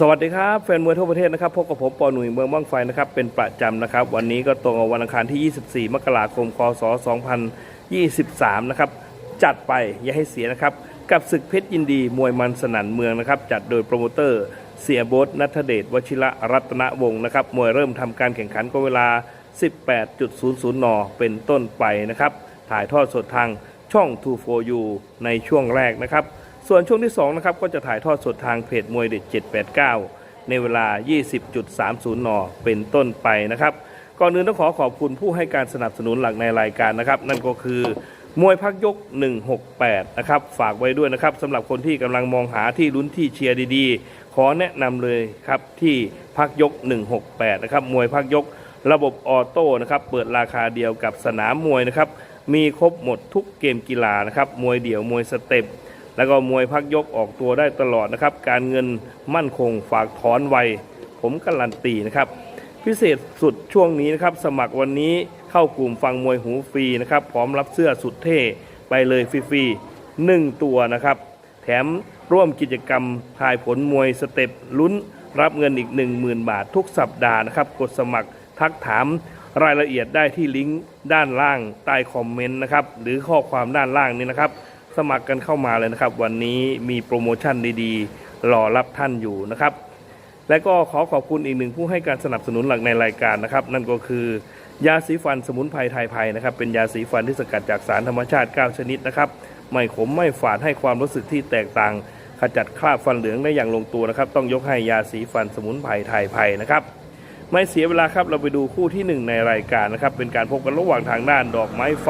สวัสดีครับแฟนมวยทั่วประเทศนะครับพบกับผมปอหนุ่ยเมืองบ้างไฟนะครับเป็นประจำนะครับ วันนี้ก็ตรงกับวันอังคารที่ 24 มกราคม คศ 2023 นะครับ จัดไปอย่าให้เสียนะครับ กับศึกเพชรยินดีมวยมันสนั่นเมืองนะครับ จัดโดยโปรโมเตอร์ เสียโบทนัทเดชวชิระรัตนวงศ์นะครับมวยเริ่มทำการแข่งขันก็เวลา 18.00 น เป็นต้นไปนะครับ ถ่ายทอดสดทางช่อง 2 4 u ในช่วงแรกนะครับ ส่วนช่วงที่2นะครับก็จะถ่ายทอดสดทางเพจมวยเด็ด 789 ในเวลา 20.30 น เป็นต้นไปนะครับ ก่อนอื่นต้องขอขอบคุณผู้ให้การสนับสนุนหลักในรายการนะครับ นั่นก็คือมวยพักยก 168 นะครับ ฝากไว้ด้วยนะครับสำหรับคนที่กำลังมองหาที่ลุ้นที่เชียร์ดีๆ ขอแนะนำเลยครับที่พักยก 168 นะครับ มวยพักยกระบบออโต้นะครับ เปิดราคาเดียวกับสนามมวยนะครับ มีครบหมดทุกเกมกีฬานะครับ มวยเดี่ยว มวยสเต็ป แล้วก็มวยพักยกออกตัวได้ตลอดนะครับ การเงินมั่นคงฝากถอนไว ผมการันตีนะครับ พิเศษสุดช่วงนี้นะครับ สมัครวันนี้เข้ากลุ่มฟังมวยหูฟรีนะครับ พร้อมรับเสื้อสุดเท่ไปเลยฟรีๆหนึ่งตัวนะครับ แถมร่วมกิจกรรมทายผลมวยสเต็ปลุ้นรับเงินอีก 10,000 บาททุกสัปดาห์นะครับ กดสมัครทักถามรายละเอียดได้ที่ลิงก์ด้านล่างใต้คอมเมนต์นะครับ หรือข้อความด้านล่างนี้นะครับ สมัครกันเข้ามาเลยนะครับ วันนี้มีโปรโมชั่นดีๆ รอรับท่านอยู่นะครับ และก็ขอขอบคุณอีกหนึ่งผู้ให้การสนับสนุนหลักในรายการนะครับ นั่นก็คือยาสีฟันสมุนไพรไทยไพรนะครับ เป็นยาสีฟันที่สกัดจากสารธรรมชาติ 9 ชนิดนะครับ ไม่ขมไม่ฝาดให้ความรู้สึกที่แตกต่าง ขจัดคราบฟันเหลืองได้อย่างลงตัวนะครับ ต้องยกให้ยาสีฟันสมุนไพรไทยไพรนะครับไม่เสียเวลาครับเราไปดูคู่ที่หนึ่งในรายการนะครับ เป็นการพบกันระหว่างทางด้านดอกไม้ไฟ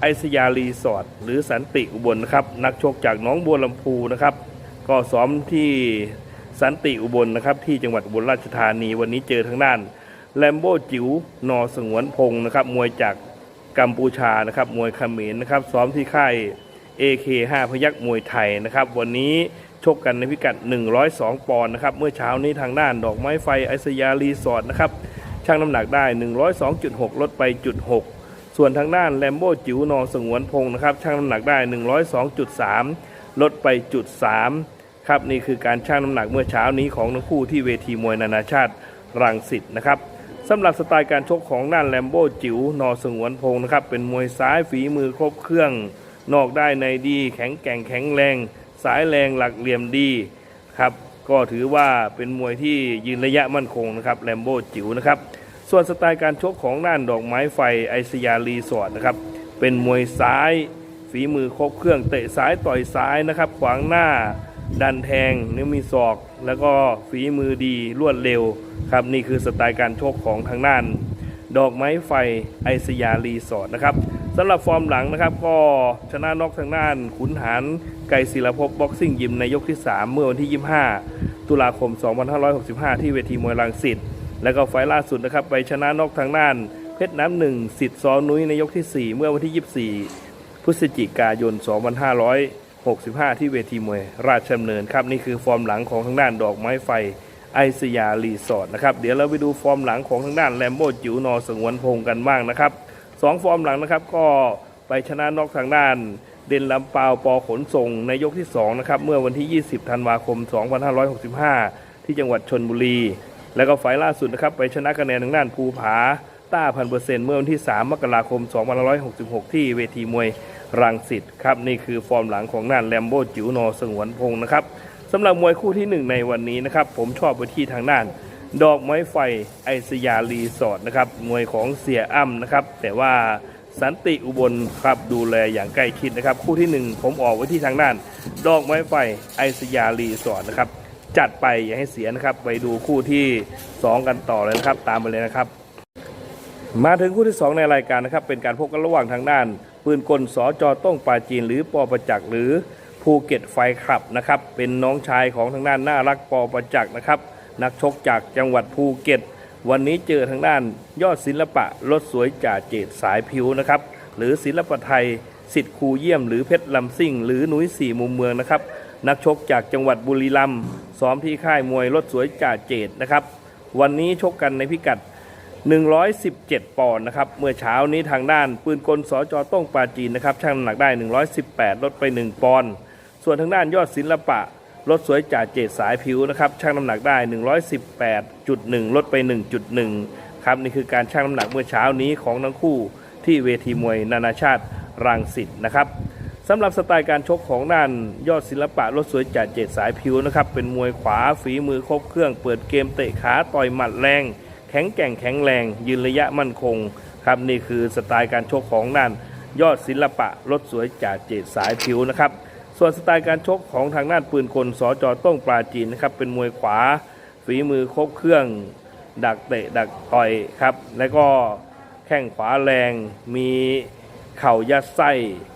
ไอสยารีสอร์ทหรือสันติอุบลนะครับนักชกจากน้องบัวลำพูนะครับ ก็ซ้อมที่สันติอุบลนะครับที่จังหวัดอุบลราชธานีวันนี้เจอทางด้านแลมโบจิ๋วนอสงวนพงศ์นะครับมวยจากกัมพูชานะครับมวยเขมรนะครับซ้อมที่ค่าย AK5 พยักมวยไทยนะครับวันนี้ชกกันในพิกัด 102 ปอนด์นะครับเมื่อเช้านี้ทางด้านดอกไม้ไฟไอสยารีสอร์ทนะครับชั่งน้ำหนักได้ 102.6 ลดไปจุด6 ส่วนทางด้านแลมโบจิ๋วนอสงวนพงนะครับชั่งน้ำหนักได้ 102.3 ลดไปจุด3ครับนี่คือการชั่งน้ำหนักเมื่อเช้านี้ของทั้งคู่ที่เวทีมวยนานาชาติรังสิตนะครับสำหรับสไตล์การชกของด้านแลมโบจิ๋วนอสงวนพงนะครับเป็นมวยซ้ายฝีมือครบเครื่อง นอกได้ในดีแข็งแกร่งแข็งแรง สายแรงหลักเหลี่ยมดีครับก็ถือว่าเป็นมวยที่ยืนระยะมั่นคงนะครับแลมโบจิ๋วนะครับ ส่วนสไตล์การชกของด้านดอกไม้ไฟไอสยารีสอร์ทนะครับ เป็นมวยซ้าย ฝีมือครบเครื่องเตะซ้ายต่อยซ้ายนะครับ ขวางหน้า ดันแทงนื้อมีศอก แล้วก็ฝีมือดีรวดเร็วครับนี่คือสไตล์การชกของทางด้าน ดอกไม้ไฟไอสยารีสอร์ทนะครับสำหรับฟอร์มหลังนะครับ ก็ชนะนอกทางด้านขุนหารไกรศิลภพบ็อกซิ่งยิมในยกที่ 3 เมื่อวันที่ 25 ตุลาคม 2565 ที่เวทีมวยรังสิต แล้วก็ไฟล์ล่าสุดนะครับไปชนะนอกทางด้าน เพชรน้ำหนึ่งสิทธิ์ซอนุ้ยในยกที่ 4 เมื่อวันที่ 24 พฤศจิกายน 2565 ที่เวทีมวยราชดำเนินครับนี่คือฟอร์มหลังของทางด้านดอกไม้ไฟไอสยารีสอร์ทนะครับเดี๋ยวเราไปดูฟอร์มหลังของทางด้านแลมโบจิ๋วนอสงวนพงกันบ้างนะครับสองฟอร์มหลังนะครับก็ไปชนะนอกทางด้านเด่นลำปาวปอขนส่งในยกที่2นะครับเมื่อวันที่ 20 ธันวาคม 2565 ที่จังหวัดชนบุรี แล้วก็ไฟล์ล่าสุดนะครับไปชนะคะแนนทางด้านภูผาต้าพันเปอร์เซ็นต์เมื่อวันที่ 3 มกราคม 2566 ที่เวทีมวยรังสิตครับนี่คือฟอร์มหลังของน่านแลมโบ้จิ๋วนอสงวนพงศ์นะครับสำหรับมวยคู่ที่ 1 ในวันนี้นะครับผมชอบไปที่ทางด้าน ดอกไม้ไฟไอสยารีสอร์ทนะครับมวยของเสียอ้ำนะครับแต่ว่าสันติอุบลครับดูแลอย่างใกล้ชิดนะครับ คู่ที่ 1 ผมออกไว้ที่ทางด้าน ดอกไม้ไฟไอสยารีสอร์ทนะครับ จัดไปอย่าให้เสียนะครับ ไปดูคู่ที่ 2 กันต่อเลยนะครับ ตามไปเลยนะครับ มาถึงคู่ที่ 2 ในรายการนะครับ เป็นการพบกันระหว่างทางด้าน ปืนกลสจต้องปาจีน หรือปอประจักษ์หรือภูเก็ตไฟคลับนะครับ เป็นน้องชายของทางด้านน่ารักปอประจักษ์นะครับ นักชกจากจังหวัดภูเก็ต วันนี้เจอทางด้านยอดศิลปะรถสวยจ่าเจตสายผิวนะครับ หรือศิลปะไทยสิทธิ์ครูเยี่ยมหรือเพชรลำซิ่ง หรือหนุ้ยสี่มุมเมืองนะครับ นักชกจากจังหวัดบุรีรัมย์ซ้อมที่ค่ายมวยรถสวยจ่าเจตนะครับ วันนี้ชกกันในพิกัด 117 ปอนด์นะครับ เมื่อเช้านี้ทางด้านปืนกลสจต้องปาจีนนะครับช่างน้ำหนักได้ 118 ลดไป 1 ปอนด์ ส่วนทางด้านยอดศิลปะรถสวยจ่าเจดสายผิวนะครับชั่งน้ำหนักได้ 118.1 ลดไป 1.1 ครับนี่คือการชั่งน้ำหนักเมื่อเช้านี้ของทั้งคู่ที่เวทีมวยนานาชาติรังสิตนะครับ สำหรับสไตล์การชกของด้านยอดศิลปะรถสวยจ่าเจ็ดสายผิวนะครับ เป็นมวยขวาฝีมือครบเครื่อง เปิดเกมเตะขาต่อยหมัดแรง แข็งแกร่งแข็งแรง ยืนระยะมั่นคงครับนี่คือสไตล์การชกของด้านยอดศิลปะรถสวยจ่าเจ็ดสายผิวนะครับ ส่วนสไตล์การชกของทางด้านปืนกลสจต้งปราจีนนะครับเป็นมวยขวา ฝีมือครบเครื่อง ดักเตะดักต่อยครับ แล้วก็แข้งขวาแรงมี เข่ายัดไส้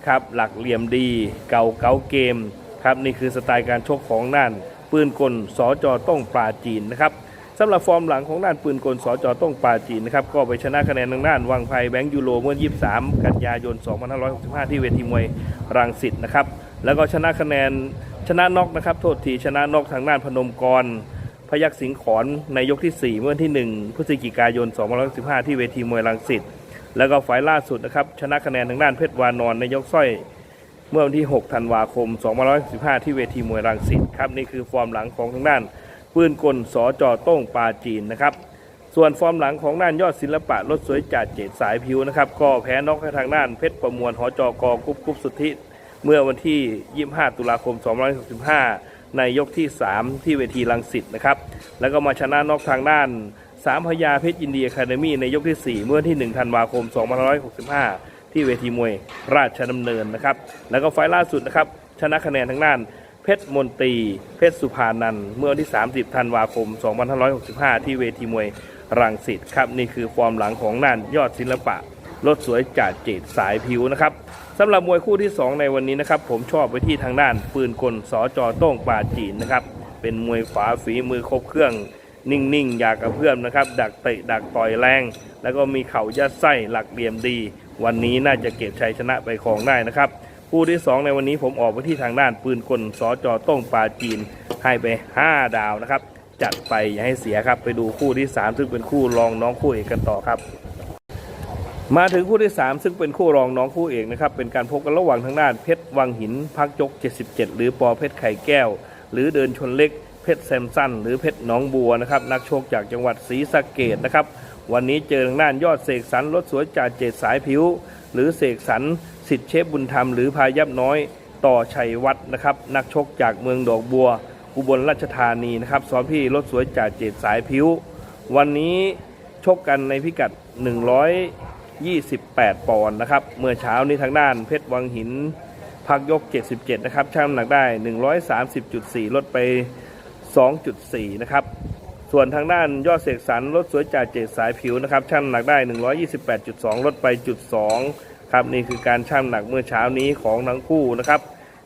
ครับหลักเหลี่ยมดี เก่าเก่าเกมครับนี่คือสไตล์การชกของด้านปืนกลสจอต้องปราจีนนะครับสำหรับฟอร์มหลังของด้านปืนกลสจอต้องปราจีนนะครับก็ไปชนะคะแนนทางด้านวังไพแบงค์ยูโรเมื่อ 23 กันยายน 2565 ที่เวทีมวยรังสิตนะครับแล้วก็ชนะคะแนนชนะน็อกนะครับโทษทีชนะน็อกทางด้านพนมกรพยักสิงขอนในยกที่ 4 เมื่อวันที่ 1 พฤศจิกายน 2515ที่เวทีมวยรังสิต แล้วก็ฝ่ายล่าสุดนะครับ ชนะคะแนนทางด้านเพชรวานอนในยกสร้อย เมื่อวันที่ 6 ธันวาคม 2515ที่เวทีมวยรังสิตครับนี่คือฟอร์มหลังของทางด้าน ปืนกลสจโต้งปาจีนนะครับ ส่วนฟอร์มหลังของด้านยอดศิลปะรถสวยจัดเจดสายผิวนะครับก็แพ้นอกให้ทางด้านเพชรประมวลหอจอกกุ๊บกุ๊บสุทธิเมื่อวันที่ 25 ตุลาคม 2565 ในยกที่ 3 ที่เวทีลังสิตนะครับ แล้วก็มาชนะนอกทางด้าน สามพยาเพชรยินดีอะคาเดมี่ในยกที่ 4 เมื่อวันที่ 1 ธันวาคม 2565 ที่เวทีมวยราชดำเนินนะครับ แล้วก็ไฟล์ล่าสุดนะครับ ชนะคะแนนทางด้าน เพชรมนตรี เพชรสุภานันท์เมื่อวันที่ 30 ธันวาคม 2565 ที่เวทีมวยรังสิตครับ นี่คือฟอร์มหลังของน่านยอดศิลปะรถสวยจัดเจดสายผิวนะครับสำหรับมวยคู่ที่ 2 ในวันนี้นะครับ ผมชอบไปที่ทางด้านปืนกลสจโต้งป่าจีนนะครับเป็นมวยขวาฝีมือครบเครื่อง นิ่งๆ อยากกับเพื่อนนะครับ ดักเตะดักต่อยแรง แล้วก็มีเข่ายัดไส้หลักเหลี่ยมดี วันนี้น่าจะเก็บชัยชนะไปครองได้นะครับคู่ที่ 2 ในวันนี้ผมออกไปที่ทางด้านปืนกลสจโต้งปลาจีนให้ไป 5 ดาวนะครับ จัดไปอย่าให้เสียครับ ไปดูคู่ที่ 3 ซึ่งเป็นคู่รองน้องคู่เอกกันต่อครับ มาถึงคู่ที่ 3 ซึ่งเป็นคู่รองน้องคู่เอกนะครับเป็นการพบกันระหว่างทางด้านเพชรวังหินพักยก 77 หรือปอเพชรไข่แก้ว หรือเดินชนเล็ก ชรแซมสันหรือเพชรหนองบัวนะครับนักโชคจากจังหวัดศรีสะเกดนะครับวันนี้เจอทางด้านยอดเสกสรรรถสวยจ่าเจดสายผิว หรือเสกสรรสิทธิเชฟบุญธรรมหรือพายับน้อยต่อชัยวัฒนะครับนักชกจากเมืองดอกบัวอุบลราชธานีนะครับซ้อมพี่รถสวยจ่าเจดสายผิว วันนี้ชกกันในพิกัด 128 ปอนด์นะครับเมื่อเช้านี้ทางด้านเพชรวังหินพักยก 77 นะครับช่างน้ำหนักได้ 130.4 ลดไป 2.4 นะครับ ส่วนทางด้านยอดเสกสรรรถสวยจ่าเจดสายผิวนะครับช่างหนักได้ 128.2 ลดไปจุด2ครับนี่คือการช่างหนักเมื่อเช้านี้ของทั้งคู่นะครับ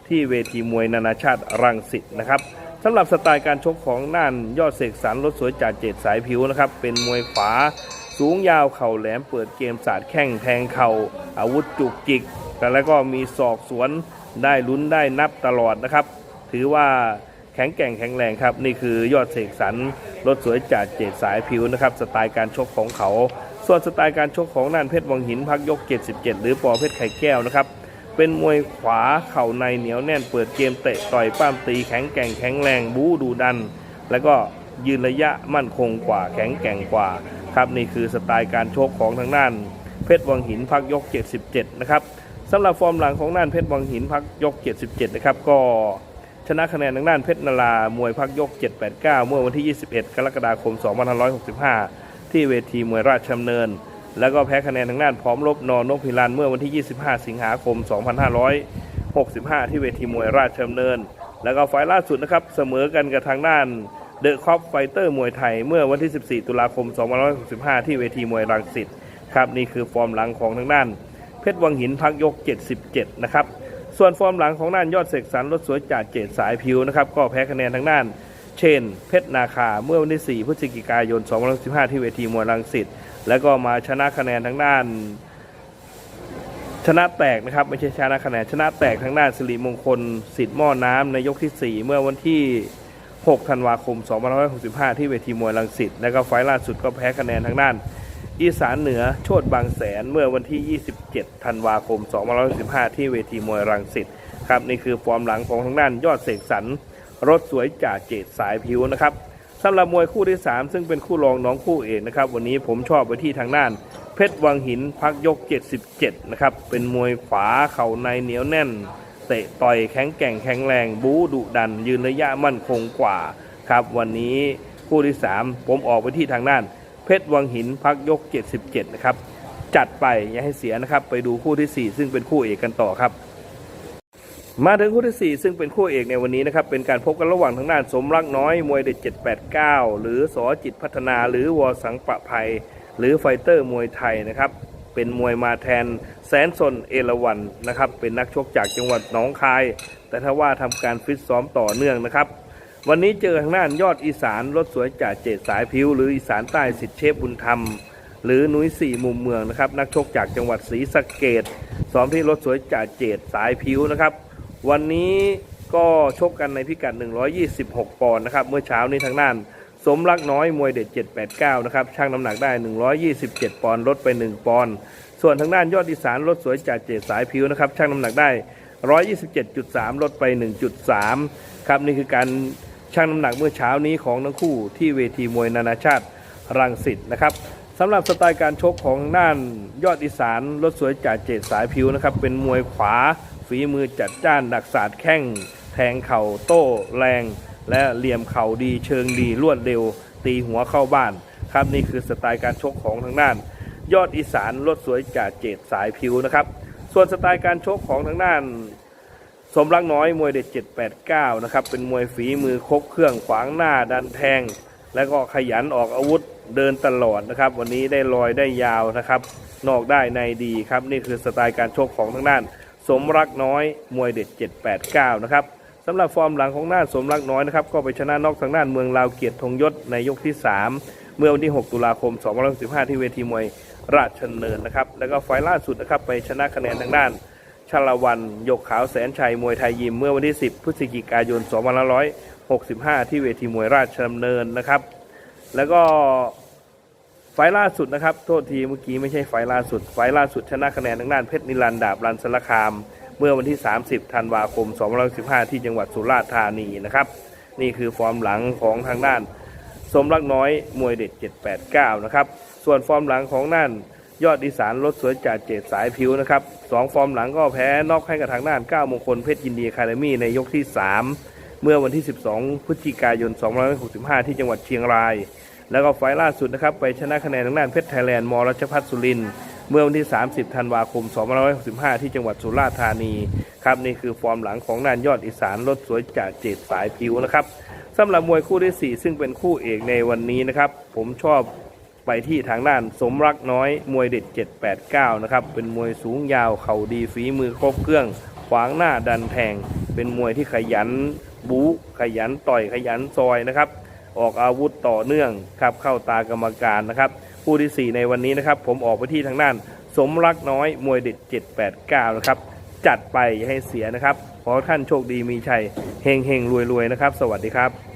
ที่เวทีมวยนานาชาติรังสิตนะครับสำหรับสไตล์การชกของน่านยอดเสกสรรรถสวยจ่าเจดสายผิวนะครับเป็นมวยขวาสูงยาวเข่าแหลมเปิดเกมสาดแข้งแทงเข่าอาวุธจุกจิกแล้วก็มีศอกสวนได้ลุ้นได้นับตลอดนะครับ ถือว่า แข็งแกร่งแข็งแรงครับ นี่คือยอดเสกสรรรถสวยจัดเจ็ดสายผิวนะครับ สไตล์การชกของเขา ส่วนสไตล์การชกของน่านเพชรวังหินพักยก 77 หรือปอเพชรไข่แก้วนะครับ เป็นมวยขวาเข่าในเหนียวแน่นเปิดเกมเตะต่อยป้ามตีแข็งแกร่งแข็งแรงบู๊ดูดัน แล้วก็ยืนระยะมั่นคงกว่าแข็งแกร่งกว่าครับนี่คือสไตล์การชกของทางด้าน เพชรวังหินพักยก 77 นะครับสำหรับฟอร์มหลังของด้านเพชรวังหินพักยก 77 นะครับก็ ชนะคะแนนทางด้านเพชรนารามวยพักยก 789 เมื่อวันที่ 21 กรกฎาคม 2565 ที่เวทีมวยราชดำเนิน แล้วก็แพ้คะแนนทางด้านพร้อมรบนอนกพิรันเมื่อวันที่ 25 สิงหาคม 2565 ที่เวทีมวยราชดำเนิน แล้วก็ไฟล์ล่าสุดนะครับเสมอกันกับทางด้านเดอะคอปไฟเตอร์มวยไทย เมื่อวันที่ 14 ตุลาคม 2565 ที่เวทีมวยรังสิตครับนี่คือฟอร์มหลังของทางด้าน เพชรวังหินพักยก 77 นะครับ ส่วนฟอร์มหลังของด้านยอดเสกสรรรถสวยจ่าเจดสายผิวนะครับก็แพ้คะแนนทางด้าน เชน เพชรนาคาเมื่อวันที่4พฤศจิกายน2515 ที่เวทีมวยรังสิตแล้วก็มาชนะคะแนนทางด้าน ชนะแตกนะครับไม่ใช่ชนะคะแนนชนะแตกทางด้านสิริมงคลสิทธิ์หม้อน้ำในยกที่ 4 เมื่อวันที่ 6 ธันวาคม 2565 ที่เวทีมวยรังสิตแล้วก็ไฟล์ล่าสุดก็แพ้คะแนนทางด้าน อีสานเหนือโชดบางแสนเมื่อวันที่ 27 ธันวาคม 2515ที่เวทีมวยรังสิตครับนี่คือฟอร์มหลังของทางด้านยอดเสกสรรรถสวยจ่าเจดสายผิวนะครับสำหรับมวยคู่ที่ 3 ซึ่งเป็นคู่รองน้องคู่เอกนะครับ วันนี้ผมชอบไปที่ทางด้าน เพชรวังหินพักยก 77 นะครับ เป็นมวยขวาเข่าในเหนียวแน่น เตะต่อยแข็งแกร่งแข็งแรง บู๊ดุดัน ยืนระยะมั่นคงกว่าครับ วันนี้คู่ที่ 3 ผมออกไปที่ทางด้าน เพชรวังหินพักยก 77 นะครับ จัดไปอย่าให้เสียนะครับ ไปดูคู่ทีสี่ 4 ซึ่งเป็นคู่เอกกันต่อครับ มาถึงคู่ที่ 4 ซึ่งเป็นคู่เอกในวันนี้นะครับ เป็นการพบกันระหว่างทางด้านสมรักน้อยมวยเด็ด 789 หรือสอจิตพัฒนา หรือวอสังประภัย หรือไฟเตอร์มวยไทยนะครับเป็นมวยมาแทนแสนสนเอราวันนะครับ เป็นนักชกจากจังหวัดหนองคาย แต่ถ้าว่าทำการฟิตซ้อมต่อเนื่องนะครับ วันนี้เจอทางด้านยอดอีสานรถสวยจ่าเจดสายพิวหรืออีสานใต้สิทธิเชฟบุญธรรม หรือนุ้ยสี่มุมเมืองนะครับนักชกจากจังหวัดศรีสะเกดซ้อมที่รถสวยจ่าเจดสายพิวนะครับ วันนี้ก็ชกกันในพิกัด 126 ปอนด์นะครับเมื่อเช้านี้ทางด้าน สมรักน้อยมวยเด็ด 789 นะครับช่างน้ำหนักได้ 127 ปอนด์ลดไป 1 ปอนด์ส่วนทางด้านยอดอีสานรถสวยจ่าเจดสายพิวนะครับช่างน้ำหนักได้ 127.3 ลดไป 1.3 ครับนี่คือการ ชั่งน้ำหนักเมื่อเช้านี้ของทั้งคู่ที่เวทีมวยนานาชาติรังสิตนะครับสำหรับสไตล์การชกของด้านยอดอีสานรถสวยจ่าเจดสายพิวนะครับเป็นมวยขวาฝีมือจัดจ้านดักศาสตร์แข้ง แทงเข่าโต้แรง และเหลี่ยมเข่าดีเชิงดีรวดเร็ว ตีหัวเข้าบ้านครับนี่คือสไตล์การชกของทางด้าน ยอดอีสานรถสวยจ่าเจดสายพิวนะครับส่วนสไตล์การชกของทางด้าน สมรักน้อยมวยเด็ด 789 นะครับ เป็นมวยฝีมือครบเครื่องขวางหน้าดันแทง แล้วก็ขยันออกอาวุธเดินตลอดนะครับ วันนี้ได้ลอยได้ยาวนะครับ นอกได้ในดีครับ นี่คือสไตล์การชกของทางด้าน สมรักน้อยมวยเด็ด 789 นะครับสำหรับฟอร์มหลังของด้านสมรักน้อยนะครับก็ไปชนะนอกทางด้านเมืองลาวเกียรติธงยศในยกที่ 3 เมื่อวันที่ 6 ตุลาคม 2515 ที่เวทีมวยราชเนินนะครับ แล้วก็ไฟล์ล่าสุดนะครับไปชนะคะแนนทางด้าน ชลวันยกขาวแสนชัยมวยไทยยิมเมื่อวันที่ 10 พฤศจิกายน 2565 ที่เวทีมวยราชดำเนินนะครับ แล้วก็ไฟล์ล่าสุดนะครับ โทษทีเมื่อกี้ไม่ใช่ไฟล์ล่าสุด ไฟล์ล่าสุดชนะคะแนนทางด้านเพชรนิรันด์ดาบรันสารคาม เมื่อวันที่ 30 ธันวาคม 2515ที่จังหวัดสุราษฎร์ธานีนะครับ นี่คือฟอร์มหลังของทางด้าน สมรักน้อยมวยเด็ด 789 นะครับ ส่วนฟอร์มหลังของนั่น ยอดอีสานรถสวยจากเจดสายผิวนะครับสองฟอร์มหลังก็แพ้นอกให้กับทางด้าน9มงคลเพชรยินดีคาเดมี่ในยกที่ 3 เมื่อวันที่ 12 พฤศจิกายน 2565 ที่จังหวัดเชียงราย แล้วก็ไฟล์ล่าสุดนะครับไปชนะคะแนนทางด้านเพชรไทยแลนด์มรัชพัฒน์สุรินเมื่อวันที่ 30 ธันวาคม 2565 ที่จังหวัดสุราษฎร์ธานีครับนี่คือฟอร์มหลังของนานยอดอีสานรถสวยจากเจดสายผิวนะครับสำหรับมวยคู่ที่ 4 ซึ่งเป็นคู่เอกในวันนี้นะครับผมชอบ ไปที่ทางด้านสมรักน้อยมวยเด็ด 789 นะครับ เป็นมวยสูงยาวเข่าดีฝีมือครบเครื่อง ขวางหน้าดันแทง เป็นมวยที่ขยันบู๊ขยันต่อยขยันซอยนะครับ ออกอาวุธต่อเนื่องครับเข้าตากรรมการนะครับคู่ที่ 4 ในวันนี้นะครับ ผมออกไปที่ทางด้านสมรักน้อยมวยเด็ด 789 นะครับ จัดไปอย่าให้เสียนะครับ ขอท่านโชคดีมีชัยเฮงเฮงรวยรวยนะครับ สวัสดีครับ